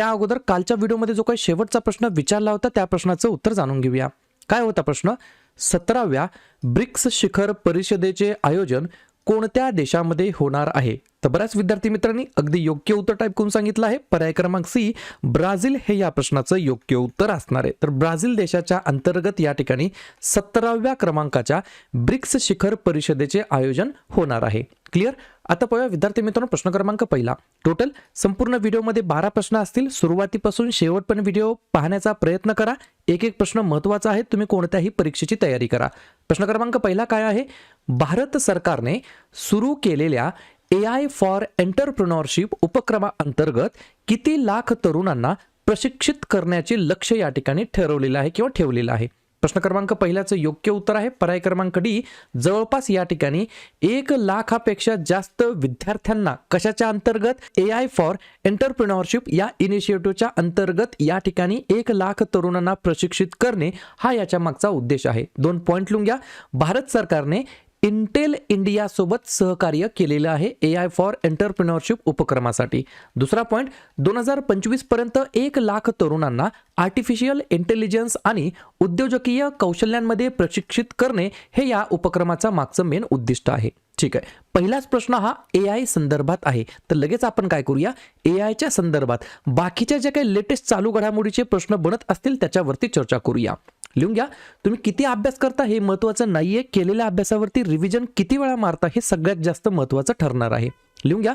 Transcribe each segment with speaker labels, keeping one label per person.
Speaker 1: त्या अगोदर कालच्या व्हिडिओमध्ये जो काही शेवटचा प्रश्न विचारला होता त्या प्रश्नाचं उत्तर जाणून घेऊया. काय होता प्रश्न? सतराव्या ब्रिक्स शिखर परिषदेचे आयोजन कोणत्या देशामध्ये होणार आहे? तर बऱ्याच विद्यार्थी मित्रांनी अगदी योग्य उत्तर टाईप करून सांगितलं आहे. पर्याय क्रमांक सी ब्राझील हे या प्रश्नाचं योग्य उत्तर असणार आहे. तर ब्राझील देशाच्या अंतर्गत या ठिकाणी सतराव्या क्रमांकाच्या ब्रिक्स शिखर परिषदेचे आयोजन होणार आहे. क्लिअर? आता पाहूया विद्यार्थी मित्रांनो प्रश्न क्रमांक पहिला. टोटल संपूर्ण व्हिडिओमध्ये बारा प्रश्न असतील. सुरुवातीपासून शेवटपर्यंत व्हिडिओ पाहण्याचा प्रयत्न करा. एक एक प्रश्न महत्त्वाचा आहे तुम्ही कोणत्याही परीक्षेची तयारी करा. प्रश्न क्रमांक पहिला काय आहे? भारत सरकारने सुरू केलेल्या ए आय फॉर एंटरप्रिनॉरशिप उपक्रमाअंतर्गत किती लाख तरुणांना प्रशिक्षित करण्याचे लक्ष या ठिकाणी ठरवलेलं आहे किंवा ठेवलेलं आहे? प्रश्न क्रमांक पहिल्याचं योग्य उत्तर आहे. पर्याय क्रमांक डी जवळपास या ठिकाणी एक लाखापेक्षा जास्त विद्यार्थ्यांना कशाच्या अंतर्गत? ए आय फॉर एंटरप्रिनॉरशिप या इनिशिएटिव्हच्या अंतर्गत या ठिकाणी एक लाख तरुणांना प्रशिक्षित करणे हा याच्या मागचा उद्देश आहे. दोन पॉईंट लिहून घ्या भारत सरकारने इंटेल इंडियासोबत सहकार्य केलेलं आहे ए आय फॉर एंटरप्रिनरशिप उपक्रमासाठी. दुसरा पॉईंट दोन हजार पंचवीसपर्यंत एक लाख तरुणांना आर्टिफिशियल इंटेलिजन्स आणि उद्योजकीय कौशल्यांमध्ये प्रशिक्षित करणे हे या उपक्रमाचा मागचं मेन उद्दिष्ट आहे. ठीक आहे. पहिलाच प्रश्न हा ए आय संदर्भात आहे. तर लगेच आपण काय करूया? ए आयच्या संदर्भात. बाकीच्या ज्या काही लेटेस्ट चालू घडामोडीचे प्रश्न बनत असतील त्याच्यावरती चर्चा करूया. लिहून घ्या. तुम्ही किती अभ्यास करता हे महत्त्वाचं आहे केलेल्या अभ्यासावरती रिव्हिजन किती वेळा मारता हे सगळ्यात जास्त महत्त्वाचं ठरणार आहे. लिहून घ्या.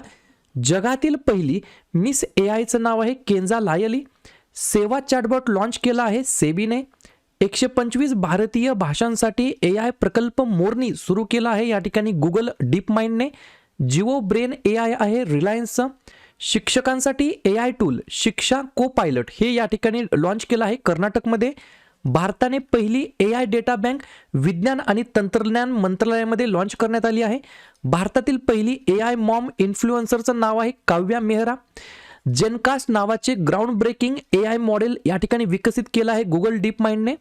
Speaker 1: जगातील पहिली मिस ए आयचं नाव आहे केंजा लायली. सेवा चॅटबॉट लॉन्च केला आहे सेबीने. एकशे पंचवीस भारतीय भाषांसाठी ए आय प्रकल्प मोरणी सुरू केला आहे. या ठिकाणी गुगल डीप माइंडने जिओ ब्रेन ए आय आहे रिलायन्सचं. शिक्षकांसाठी ए आय टूल शिक्षा को पायलट हे या ठिकाणी लॉन्च केलं आहे कर्नाटकमध्ये. भारताने पहिली ए आय डेटा बँक विज्ञान आणि तंत्रज्ञान मंत्रालयामध्ये लॉन्च करण्यात आली आहे. भारतातील पहिली ए आय मॉम इन्फ्लुएन्सरचं नाव आहे काव्या मेहरा. जेनकास्ट नावाचे ground breaking A I model या ठिकाणी विकसित केलं आहे गुगल डीप माइंडने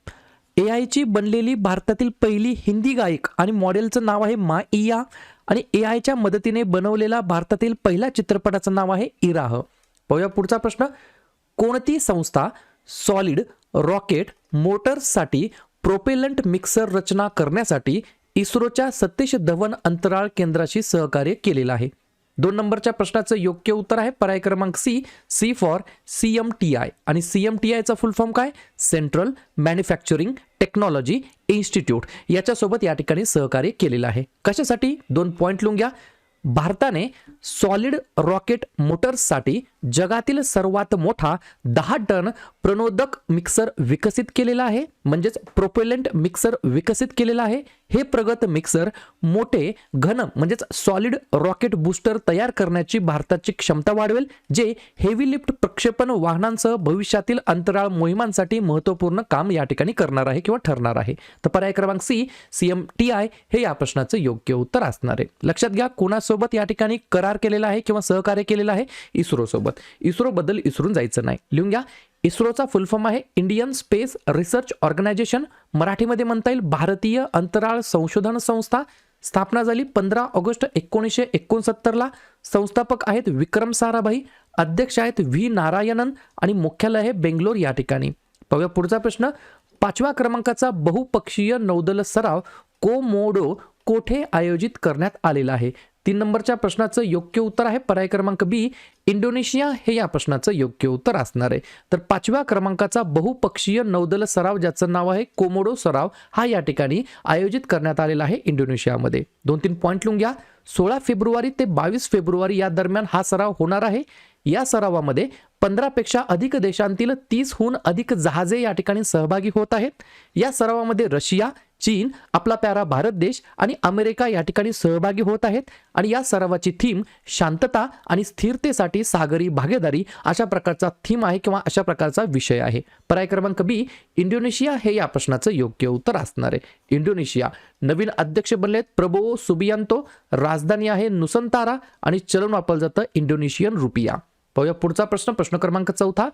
Speaker 1: ए आयची बनलेली भारतातील पहिली हिंदी गायक आणि मॉडेलचं नाव आहे मा इया आणि ए आयच्या मदतीने बनवलेला भारतातील पहिला चित्रपटाचं नाव आहे इराह. पाहूया पुढचा प्रश्न. कोणती संस्था सॉलिड रॉकेट मोटर्ससाठी प्रोपेलंट मिक्सर रचना करण्यासाठी इस्रोच्या सतीश धवन अंतराळ केंद्राशी सहकार्य केलेलं आहे? दोन नंबरच्या प्रश्नाचं योग्य उत्तर आहे. पर्याय क्रमांक C C for C M T I आणि सी एम टी आयचा फुल फॉर्म काय? सेंट्रल मॅन्युफॅक्चरिंग टेक्नॉलॉजी इन्स्टिट्यूट याच्यासोबत या ठिकाणी सहकार्य केलेलं आहे. कशासाठी? दोन पॉईंट लिहून घ्या. भारताने सॉलिड रॉकेट मोटर्ससाठी जगातील सर्वात मोठा दहा टन प्रणोदक मिक्सर विकसित केलेला आहे. म्हणजेच प्रोपेलंट मिक्सर विकसित केलेला आहे. हे प्रगत मिक्सर मोठे घन म्हणजेच सॉलिड रॉकेट बूस्टर तयार करण्याची भारताची क्षमता वाढवेल जे हेवी लिफ्ट प्रक्षेपण वाहनांसह भविष्यातील अंतराळ मोहिमांसाठी महत्त्वपूर्ण काम या ठिकाणी करणार आहे किंवा ठरणार आहे. तर पर्याय क्रमांक C C M T I हे या प्रश्नाचं योग्य उत्तर असणार आहे. लक्षात घ्या कोणासोबत या ठिकाणी करार केलेला आहे किंवा सहकार्य केलेलं आहे? इस्रोसोबत. सोबत इसरून जायचं नाही. लिहून घ्या. इस्रोचा फुल फॉर्म आहे इंडियन स्पेस रिसर्च ऑर्गनायझेशन मराठीमध्ये म्हणता येईल भारतीय अंतराळ संशोधन संस्था. स्थापना झाली पंधरा ऑगस्ट एकोणीसशे एकोणसत्तरला. संस्थापक आहेत विक्रम साराभाई. अध्यक्ष आहेत व्ही नारायणन आणि मुख्यालय आहे बेंगलोर या ठिकाणी. पाहूया पुढचा प्रश्न. पाचव्या क्रमांकाचा बहुपक्षीय नौदल सराव कोमोडो कोठे आयोजित करण्यात आलेला आहे? तीन नंबरच्या प्रश्नाचं योग्य उत्तर आहे. पर्याय क्रमांक बी इंडोनेशिया हे या प्रश्नाचं योग्य उत्तर असणार आहे. तर पाचव्या क्रमांकाचा बहुपक्षीय नौदल सराव ज्याचं नाव आहे कोमोडो सराव हा या ठिकाणी आयोजित करण्यात आलेला आहे इंडोनेशियामध्ये. दोन तीन पॉईंट लिहून घ्या. सोळा फेब्रुवारी ते बावीस फेब्रुवारी या दरम्यान हा सराव होणार आहे. या सरावामध्ये पंधरापेक्षा अधिक देशांतील तीसहून अधिक जहाजे या ठिकाणी सहभागी होत आहेत. या सरावामध्ये रशिया चीन आपला प्यारा भारत देश आणि अमेरिका या ठिकाणी सहभागी होत आहेत. आणि या सरावाची थीम शांतता आणि स्थिरतेसाठी सागरी भागीदारी अशा प्रकारचा थीम आहे किंवा अशा प्रकारचा विषय आहे. पर्याय क्रमांक बी इंडोनेशिया हे या प्रश्नाचं योग्य उत्तर असणार आहे. इंडोनेशिया नवीन अध्यक्ष बनलेत प्रबो सुबियांतो राजधानी आहे नुसंतारा आणि चलन वापरलं जातं इंडोनेशियन रुपिया. पाहूया. पुढचा प्रश्न प्रश्न क्रमांक चौथा.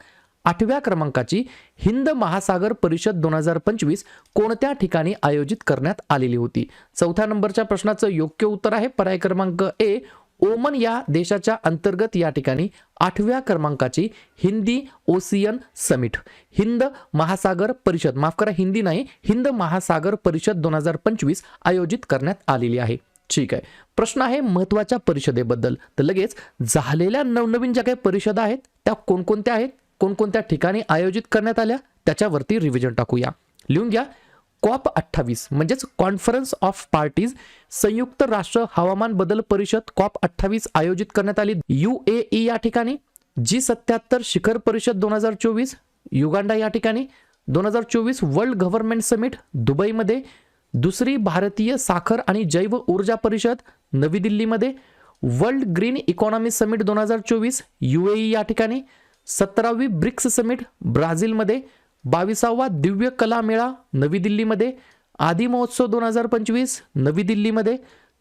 Speaker 1: आठव्या क्रमांकाची हिंद महासागर परिषद दोन हजार पंचवीस कोणत्या ठिकाणी आयोजित करण्यात आलेली होती? चौथ्या नंबरच्या प्रश्नाचं योग्य उत्तर आहे. पर्याय क्रमांक ए ओमन या देशाच्या अंतर्गत या ठिकाणी. आठव्या क्रमांकाची हिंदी ओसियन समिट. हिंद महासागर परिषद माफ करा हिंदी नाही हिंद महासागर परिषद दोन हजार पंचवीस आयोजित करण्यात आलेली आहे. ठीक आहे. प्रश्न आहे महत्त्वाच्या परिषदेबद्दल. तर लगेच झालेल्या नवनवीन ज्या काही परिषदा आहेत त्या कोणकोणत्या आहेत कोणकोणत्या ठिकाणी आयोजित करण्यात आल्या त्याच्यावरती रिव्हिजन टाकूया. लिहून घ्या. कॉप अठ्ठावीस म्हणजेच कॉन्फरन्स ऑफ पार्टीज संयुक्त राष्ट्र हवामान बदल परिषद कॉप अठ्ठावीस आयोजित करण्यात आली. यू ए ई या ठिकाणी जी सत्याहत्तर शिखर परिषद दोन हजार चोवीस युगांडा या ठिकाणी दोन हजार चोवीस वर्ल्ड गव्हर्नमेंट समिट दुबईमध्ये दुसरी भारतीय साखर आणि जैव ऊर्जा परिषद नवी दिल्लीमध्ये वर्ल्ड ग्रीन इकॉनॉमी समिट दोन हजार चोवीस यू ए या ठिकाणी. सतरावी ब्रिक्स समिट ब्राझीलमध्ये. बावीसावा दिव्य कला मेळा नवी दिल्लीमध्ये. आदी महोत्सव दोन हजार पंचवीस नवी दिल्लीमध्ये.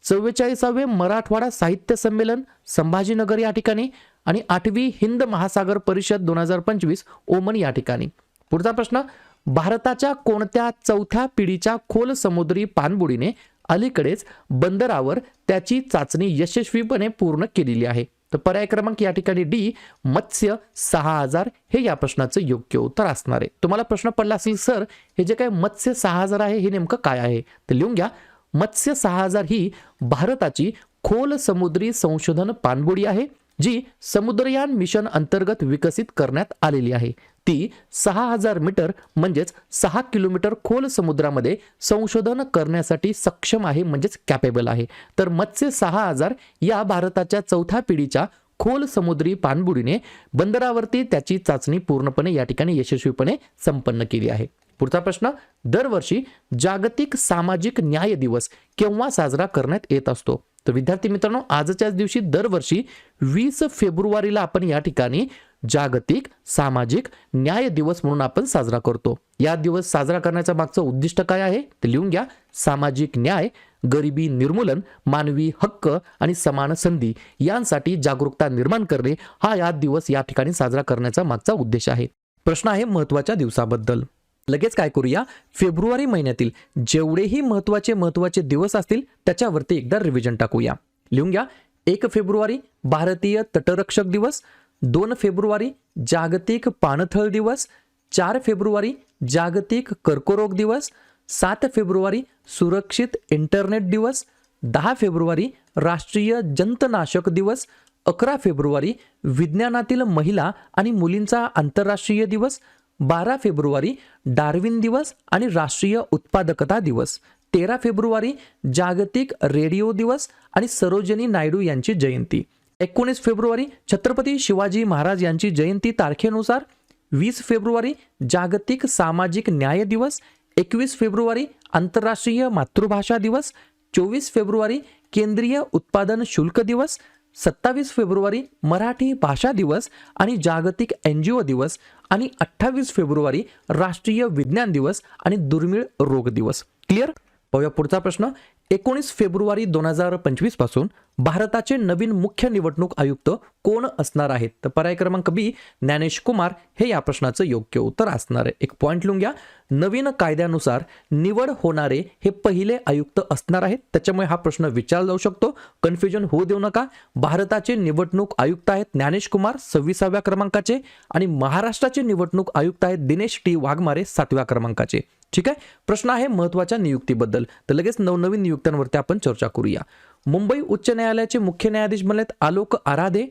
Speaker 1: चव्वेचाळीसावे मराठवाडा साहित्य संमेलन संभाजीनगर या ठिकाणी आणि आठवी हिंद महासागर परिषद दोन हजार पंचवीस ओमन या ठिकाणी. पुढचा प्रश्न भारताच्या कोणत्या चौथ्या पिढीच्या खोल समुद्री पाणबुडीने अलीकडेच बंदरावर त्याची चाचणी यशस्वीपणे पूर्ण केलेली आहे? तर पर्याय क्रमांक या ठिकाणी डी मत्स्य सहा हजार हे या प्रश्नाचं योग्य उत्तर असणार आहे. तुम्हाला प्रश्न पडला असेल सर हे जे काय मत्स्य सहा हजार आहे हे नेमकं काय आहे? तर लिहून घ्या. मत्स्य सहा हजार ही भारताची खोल समुद्री संशोधन पाणबुडी आहे जी समुद्रयान मिशन अंतर्गत विकसित करण्यात आलेली आहे. ती सहा हजार मीटर म्हणजेच सहा किलोमीटर खोल समुद्रामध्ये संशोधन करण्यासाठी सक्षम आहे म्हणजेच कॅपेबल आहे. तर मत्स्य सहा हजार या भारताच्या चौथ्या पिढीच्या खोल समुद्री पाणबुडीने बंदरावरती त्याची चाचणी पूर्णपणे या ठिकाणी यशस्वीपणे संपन्न केली आहे. पुढचा प्रश्न दरवर्षी जागतिक सामाजिक न्याय दिवस केव्हा साजरा करण्यात येत असतो? तर विद्यार्थी मित्रांनो आजच्याच दिवशी दरवर्षी वीस फेब्रुवारीला आपण या ठिकाणी जागतिक सामाजिक न्याय दिवस म्हणून आपण साजरा करतो. या दिवस साजरा करण्याचं मागचं उद्दिष्ट काय आहे? ते लिहून घ्या. सामाजिक न्याय गरिबी निर्मूलन मानवी हक्क आणि समान संधी यांसाठी जागरूकता निर्माण करणे हा या दिवस या ठिकाणी साजरा करण्याचा मागचा उद्देश आहे. प्रश्न आहे महत्त्वाच्या दिवसाबद्दल. लगेच काय करूया? फेब्रुवारी महिन्यातील जेवढेही महत्त्वाचे महत्त्वाचे दिवस असतील त्याच्यावरती एकदा रिव्हिजन टाकूया. लिहून घ्या. एक फेब्रुवारी भारतीय तटरक्षक दिवस. दोन फेब्रुवारी जागतिक पाणथळ दिवस चार फेब्रुवारी जागतिक कर्करोग दिवस सात फेब्रुवारी सुरक्षित इंटरनेट दिवस दहा फेब्रुवारी राष्ट्रीय जंतनाशक दिवस अकरा फेब्रुवारी विज्ञानातील महिला आणि मुलींचा आंतरराष्ट्रीय दिवस बारा फेब्रुवारी डार्विन दिवस आणि राष्ट्रीय उत्पादकता दिवस तेरा फेब्रुवारी जागतिक रेडिओ दिवस आणि सरोजिनी नायडू यांची जयंती. एकोणीस फेब्रुवारी छत्रपती शिवाजी महाराज यांची जयंती तारखेनुसार वीस फेब्रुवारी जागतिक सामाजिक न्याय दिवस एकवीस फेब्रुवारी आंतरराष्ट्रीय मातृभाषा दिवस चोवीस फेब्रुवारी केंद्रीय उत्पादन शुल्क दिवस सत्तावीस फेब्रुवारी मराठी भाषा दिवस आणि जागतिक एन जी ओ दिवस आणि अठ्ठावीस फेब्रुवारी राष्ट्रीय विज्ञान दिवस आणि दुर्मिळ रोग दिवस. क्लिअर? पाहूया पुढचा प्रश्न. एकोणीस फेब्रुवारी दोन हजार पंचवीसपासून भारताचे नवीन मुख्य निवडणूक आयुक्त कोण असणार आहेत? तर पर्याय क्रमांक बी ज्ञानेश कुमार. हे या प्रश्नाचं योग्य उत्तर असणार आहे. एक पॉईंट लिहून घ्या. नवीन कायद्यानुसार निवड होणारे हे पहिले आयुक्त असणार आहेत. त्याच्यामुळे हा प्रश्न विचारला जाऊ शकतो. कन्फ्युजन होऊ देऊ नका. भारताचे निवडणूक आयुक्त आहेत ज्ञानेश कुमार सव्वीसाव्या क्रमांकाचे. आणि महाराष्ट्राचे निवडणूक आयुक्त आहेत दिनेश टी. वाघमारे सातव्या क्रमांकाचे. ठीक आहे? प्रश्न आहे महत्त्वाच्या नियुक्तीबद्दल. तर लगेच नवनवीन नियुक्त्यांवरती आपण चर्चा करूया. मुंबई उच्च न्यायालयाचे मुख्य न्यायाधीश बनलेत आलोक आराधे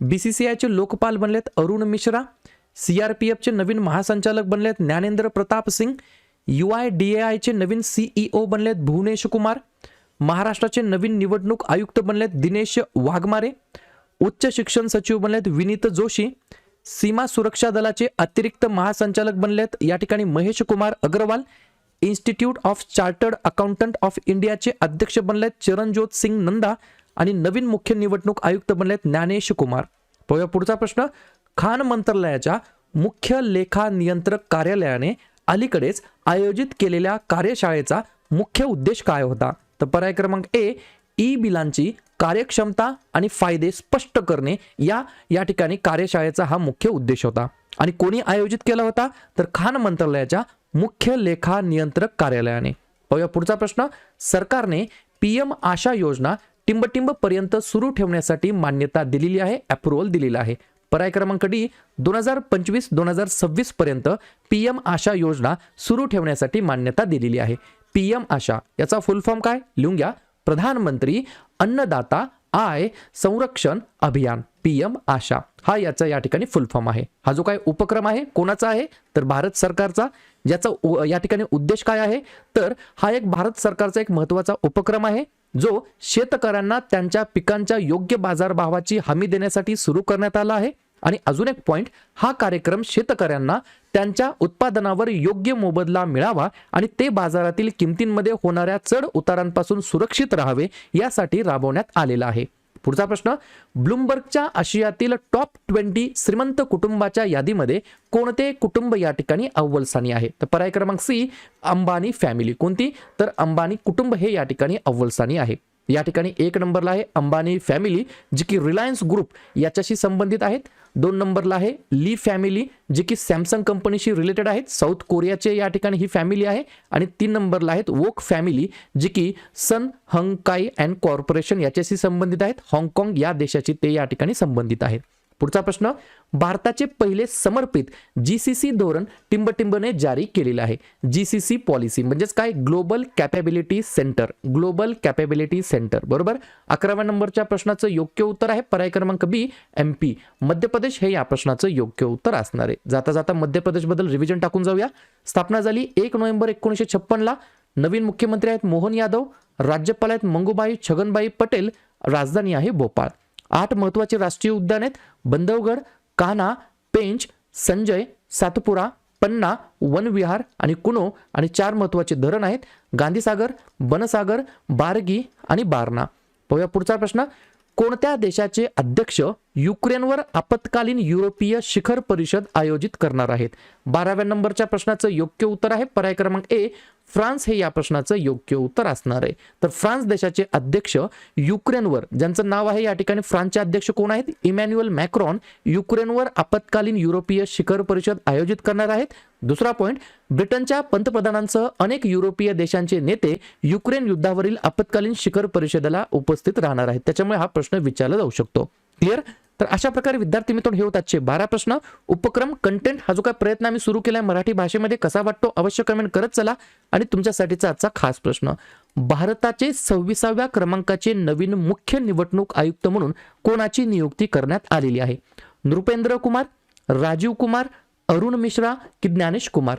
Speaker 1: बीसीसीआयचे लोकपाल बनलेत अरुण मिश्रा सीआरपीएफचे नवीन महासंचालक बनलेत Gyanendra Pratap Singh U I D A आयचे नवीन सीईओ बनलेत भुवनेश कुमार महाराष्ट्राचे नवीन निवडणूक आयुक्त बनलेत दिनेश वाघमारे उच्च शिक्षण सचिव बनलेत विनीत जोशी सीमा सुरक्षा दलाचे अतिरिक्त महासंचालक बनलेत या ठिकाणी Mahesh Kumar Agarwal institute of chartered accountant of इंडियाचे अध्यक्ष बनलेत चरणजोत सिंग नंदा आणि नवीन मुख्य निवडणूक आयुक्त बनलेत ज्ञानेश कुमार. पाहूया पुढचा प्रश्न. खान मंत्रालयाच्या मुख्य लेखा नियंत्रक कार्यालयाने अलीकडेच आयोजित केलेल्या कार्यशाळेचा मुख्य उद्देश काय होता? तर पर्याय क्रमांक ए ई बिलांची कार्यक्षमता आणि फायदे स्पष्ट करणे या या ठिकाणी कार्यशाळेचा हा मुख्य उद्देश होता. आणि कोणी आयोजित केला होता? तर खान मंत्रालयाच्या मुख्य लेखा नियंत्रक कार्यालयाने. पाहूया पुढचा प्रश्न. सरकारने पी एम आशा योजना टिंबटिंब पर्यंत सुरू ठेवण्यासाठी मान्यता दिलेली आहे अप्रुव्हल दिलेला आहे. पर्याय क्रमांक डी दोन हजार पंचवीस दोन हजार सव्वीस पर्यंत पीएम आशा योजना सुरू ठेवण्यासाठी मान्यता दिलेली आहे. पी एम आशा याचा फुल फॉर्म काय? लिहून घ्या. प्रधानमंत्री अन्नदाता आय संरक्षण अभियान पी एम आशा. हा याचा या ठिकाणी फुल फॉर्म आहे. हा जो काय उपक्रम आहे कोणाचा आहे? तर भारत सरकारचा. ज्याचा उ- या ठिकाणी उद्देश काय आहे? तर हा एक भारत सरकारचा एक महत्त्वाचा उपक्रम आहे जो शेतकऱ्यांना त्यांच्या पिकांच्या योग्य बाजारभावाची हमी देण्यासाठी सुरू करण्यात आला आहे. आणि अजून एक पॉइंट हा कार्यक्रम शेतकऱ्यांना त्यांच्या उत्पादनावर योग्य मोबदला मिळावा आणि ते बाजारातील किमतींमध्ये होणाऱ्या चढ उतारांपासून सुरक्षित राहावे यासाठी राबवण्यात आलेला आहे. पुढचा प्रश्न ब्लूमबर्गच्या आशियातील टॉप ट्वेंटी श्रीमंत कुटुंबाच्या यादीमध्ये कोणते कुटुंब या ठिकाणी अव्वल स्थानी आहे? तर पर्याय क्रमांक सी अंबानी फॅमिली. कोणती? तर अंबानी कुटुंब हे या ठिकाणी अव्वल स्थानी आहे. या ठिकाणी एक नंबरला आहे अंबानी फॅमिली जी की रिलायन्स ग्रुप याच्याशी संबंधित आहेत. दोन नंबरला आहे ली फॅमिली जी की सॅमसंग कंपनीशी रिलेटेड आहेत. साऊथ कोरियाचे या ठिकाणी ही फॅमिली आहे. आणि तीन नंबरला आहेत वोक फॅमिली जी की सन हंगकाई अँड कॉर्पोरेशन याच्याशी संबंधित आहेत. हाँगकाँग या देशाची ते या ठिकाणी संबंधित आहेत. पुढचा प्रश्न भारताचे पहिले समर्पित जी सी सी धोरण टिंबटिंबने जारी केलेलं आहे. जी सी सी पॉलिसी म्हणजेच काय? Global capability centre global capability centre बरोबर? अकराव्या नंबरच्या प्रश्नाचं योग्य उत्तर आहे पर्याय क्रमांक बी एम पी मध्य प्रदेश हे या प्रश्नाचं योग्य उत्तर असणार आहे. जाता जाता मध्य प्रदेशबद्दल रिव्हिजन टाकून जाऊया. स्थापना झाली एक नोव्हेंबर एकोणीसशे छप्पनला नवीन मुख्यमंत्री आहेत मोहन यादव राज्यपाल आहेत मंगूबाई छगनबाई पटेल राजधानी आहे भोपाळ. आठ महत्त्वाचे राष्ट्रीय उद्यान आहेत. बंधवगड कान्हा पेंच संजय सातपुरा पन्ना वनविहार आणि कुनो आणि चार महत्त्वाचे धरण आहेत. गांधीसागर बनसागर बारगी आणि बारणा. पाहूया पुढचा प्रश्न. कोणत्या देशाचे अध्यक्ष युक्रेनवर आपत्कालीन युरोपीय शिखर परिषद आयोजित करणार आहेत? बाराव्या नंबरच्या प्रश्नाचं योग्य उत्तर आहे. पर्याय क्रमांक ए फ्रान्स हे या प्रश्नाचं योग्य उत्तर असणार आहे. तर फ्रान्स देशाचे अध्यक्ष युक्रेनवर ज्यांचं नाव आहे या ठिकाणी फ्रान्सचे अध्यक्ष कोण आहेत? इमॅन्युअल मॅक्रॉन युक्रेनवर आपत्कालीन युरोपीय शिखर परिषद आयोजित करणार आहेत. दुसरा पॉईंट ब्रिटनच्या पंतप्रधानांसह अनेक युरोपीय देशांचे नेते युक्रेन युद्धावरील आपत्कालीन शिखर परिषदेला उपस्थित राहणार आहेत. त्याच्यामुळे हा प्रश्न विचारला जाऊ शकतो. क्लिअर तर अशा प्रकारे विद्यार्थी मित्र हे होतातचे बारा प्रश्न. उपक्रम कंटेंट हा जो काय प्रयत्न आम्ही सुरू केलाय मराठी भाषेमध्ये कसा वाटतो? अवश्य कमेंट करत चला. आणि तुमच्यासाठीचा आजचा खास प्रश्न. भारताचे सव्वीसाव्या क्रमांकाचे नवीन मुख्य निवडणूक आयुक्त म्हणून कोणाची नियुक्ती करण्यात आलेली आहे? नृपेंद्र कुमार राजीव कुमार अरुण मिश्रा की ज्ञानेश कुमार?